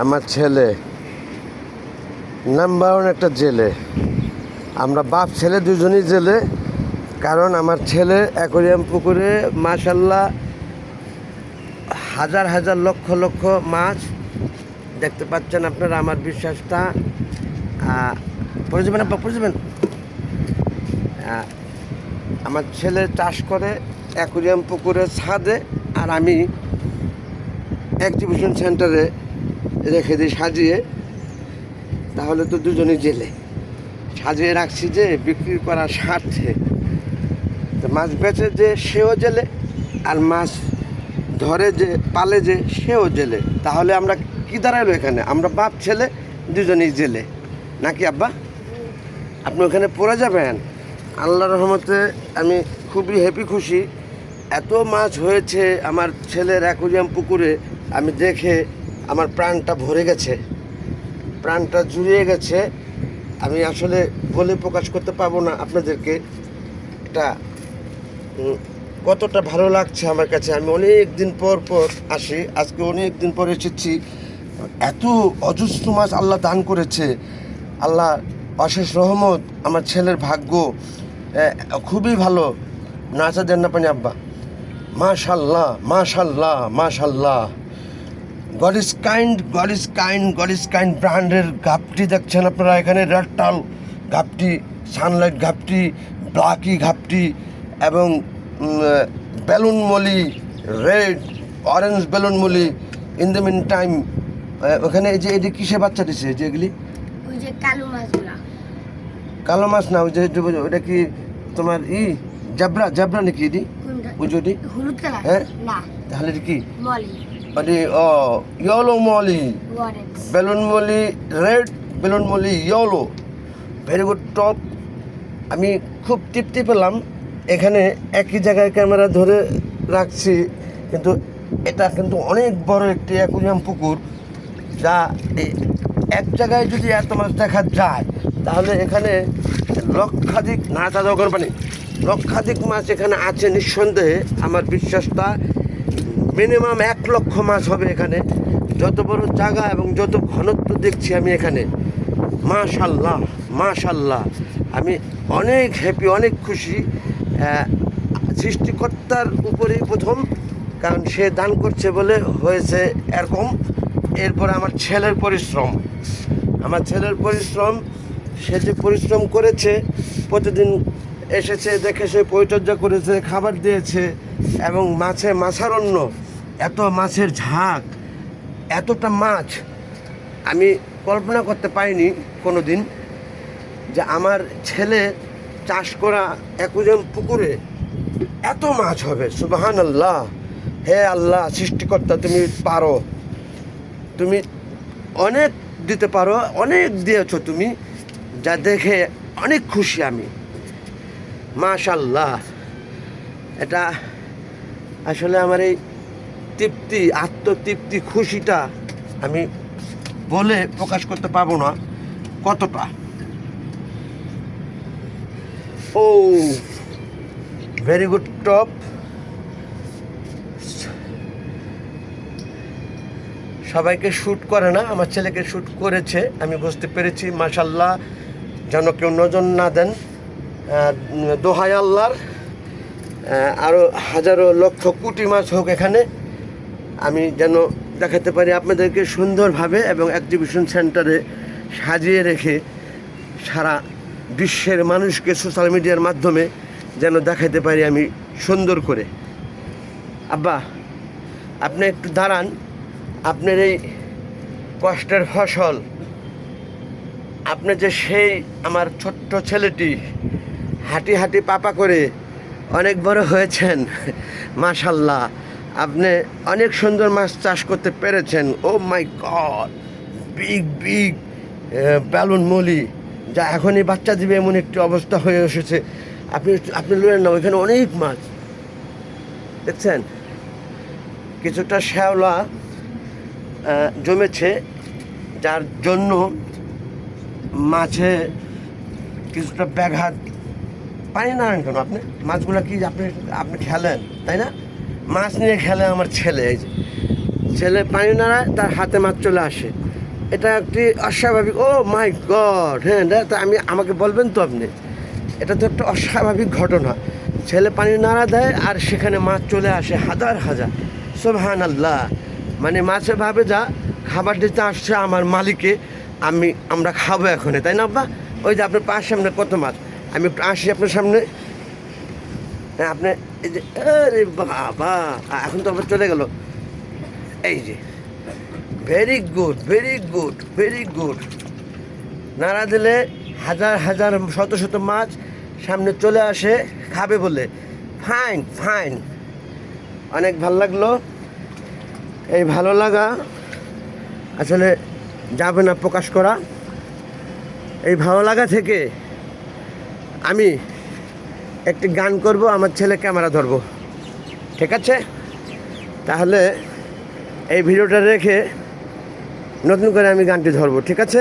আমার ছেলে। Number one একটা জেলে। আমরা বাপ, ছেলে দুজনই জেলে, কারণ আমার ছেলে অ্যাকোরিয়াম পুকুরে মাশাল্লাহ হাজার হাজার লক্ষ লক্ষ মাছ। দেখতে পাচ্ছেন আপনারা আমার বিশ্বাসটা। পড়ে যাবেন আপা পড়ে যাবেন। আমার ছেলে চাষ করে অ্যাকোরিয়াম পুকুরের ছাদে, আর আমি এক্সিবিশন সেন্টারে রেখে দিই সাজিয়ে, তাহলে তো দুজনেই জেলে। সাজিয়ে রাখছি যে বিক্রি করার স্বার্থে। তো মাছ বেচে যে সেও জেলে, আর মাছ ধরে যে পালে যে সেও জেলে। তাহলে আমরা কি দাঁড়াইলো এখানে? আমরা বাপ, ছেলে, দুজনেই জেলে। নাকি আব্বা? আপনি ওখানে পড়ে যাবেন? আল্লাহ রহমতে আমি খুবই হ্যাপি খুশি। এত মাছ হয়েছে আমার ছেলের অ্যাকোরিয়াম পুকুরে, আমি দেখে আমার প্রাণটা ভরে গেছে, প্রাণটা জুড়িয়ে গেছে। আমি আসলে বলে প্রকাশ করতে পারব না আপনাদেরকে। এটা কতটা ভালো লাগছে আমার কাছে। আমি অনেক দিন পর পর আসি, আজকে অনেক দিন পর এসেছি। এত অজস্র মাছ আল্লাহ দান করেছে। আল্লাহ অশেষ রহমত, আমার ছেলের ভাগ্য খুবই ভালো। নাচা দেন না পানি, আব্বা। মাশাল্লাহ মাশাল্লাহ মাশাল্লাহ। God is kind God is kind God is kind ব্র্যান্ডের ঘাপটি দেখছেন আপনারা এখানে রেডটাল ঘাপটি সানলাইট ঘাপটি ব্লাকি ঘাপটি এবং balloon Molly red orange balloon Molly in the meantime. ওখানে এই যে এই যে কিসে বাচ্চা দিছে যে এগুলি? ওই যে কালো মাছগুলা। কালো মাছ না ওই যে ওটা কি তোমার ই? জাবরা জাবরা নাকি এটি? ওই যে হলুদ কালার? হ্যাঁ? না। তাহলে কি? মলি। ও yellow Molly balloon Molly red balloon Molly yellow very good top আমি খুব তৃপ্তি পেলাম। এখানে একই জায়গায় ক্যামেরা ধরে রাখছি। কিন্তু এটা কিন্তু অনেক বড় একটি অ্যাকুরিয়াম পুকুর। যা এক জায়গায় যদি এত মাছ দেখা যায় তাহলে এখানে লক্ষাধিক না চাঁদা পানি লক্ষাধিক মাছ এখানে আছে নিঃসন্দেহে। আমার বিশ্বাসটা মিনিমাম এক লক্ষ মাছ হবে এখানে। যত বড় জায়গা এবং যত ঘনত্ব দেখছি আমি এখানে, মাশাল্লাহ মাশাল্লাহ। আমি অনেক হ্যাপি অনেক খুশি। সৃষ্টিকর্তার উপরেই প্রথম, কারণ সে দান করছে বলে হয়েছে এরকম। এরপর আমার ছেলের পরিশ্রম। আমার ছেলের পরিশ্রম, সে যে পরিশ্রম করেছে, প্রতিদিন এসেছে, দেখে সে পরিচর্যা করেছে, খাবার দিয়েছে এবং মাছে মাছারণ্য, এত মাছের ঝাঁক, এতটা মাছ আমি কল্পনা করতে পারিনি কোনো দিন যে আমার ছেলে চাষ করা একুজন পুকুরে এত মাছ হবে। সুবাহান আল্লাহ হে আল্লাহ, সৃষ্টিকর্তা, তুমি পারো। তুমি অনেক দিতে পারো, অনেক দিয়েছ তুমি, যা দেখে অনেক খুশি আমি। মাশাল্লাহ এটা আসলে আমার এই তৃপ্তি, আত্মতৃপ্তি, খুশিটা আমি বলে প্রকাশ করতে পারব না। কতটা? ও ভেরি গুড টপ সবাইকে শ্যুট করে না, আমার ছেলেকে শ্যুট করেছে, আমি বুঝতে পেরেছি মাশাল্লাহ যেন কেউ নজর না দেন। দোহাই আল্লাহর আরও হাজারো লক্ষ কোটি মাছ হোক এখানে, আমি যেন দেখাতে পারি আপনাদেরকে সুন্দরভাবে এবং এক্সিবিশন সেন্টারে সাজিয়ে রেখে সারা বিশ্বের মানুষকে সোশ্যাল মিডিয়ার মাধ্যমে যেন দেখাতে পারি আমি সুন্দর করে। আব্বা, আপনি একটু দাঁড়ান, আপনার এই কষ্টের ফসল, আপনি যে সেই আমার ছোট্ট ছেলেটি হাঁটি হাঁটি পাপা করে অনেক বড় হয়েছেন। মাশাল্লাহ, আপনি অনেক সুন্দর মাছ চাষ করতে পেরেছেন। ও my God big big balloon Molly, যা এখনই বাচ্চা দিবে এমন একটি অবস্থা হয়ে এসেছে। আপনি আপনি লুলেন না ওইখানে অনেক মাছ। দেখছেন? কিছুটা শ্যাওলা জমেছে, যার জন্য মাছে কিছুটা ব্যাঘাত পানি না কেন? আপনি মাছগুলো কি আপনি আপনি খেলেন, তাই না? মাছ নিয়ে খেলে আমার ছেলে, এই যে। ছেলে পানি নাড়ায় তার হাতে মাছ চলে আসে। এটা একটি অস্বাভাবিক ও মাই গড হ্যাঁ তা আমি আমাকে বলবেন তো আপনি। এটা তো একটা অস্বাভাবিক ঘটনা। ছেলে পানি নাড়া দেয় আর সেখানে মাছ চলে আসে হাজার হাজার। সোহান আল্লাহ মানে মাছে ভাবে, যা, খাবার দিতে আসছে আমার মালিকে, আমি আমরা খাব এখনে তাই না, আব্বা? ওই যে আপনার পাশে সামনে কত মাছ? আমি আসি আপনার সামনে। হ্যাঁ আপনি এই যে, আরে বাবা এখন তো আবার চলে গেল। এই যে very good very good very good নাড়া দিলে হাজার হাজার, শত শত মাছ সামনে চলে আসে, খাবে বলে। ফাইন ফাইন অনেক ভালো লাগল। এই ভালো লাগা। আসলে যাবে না প্রকাশ করা। এই ভালো লাগা থেকে আমি একটি গান করব, আমার ছেলে ক্যামেরা ধরব। ঠিক আছে? তাহলে এই ভিডিওটা রেখে নতুন করে আমি গানটি ধরবো, ঠিক আছে?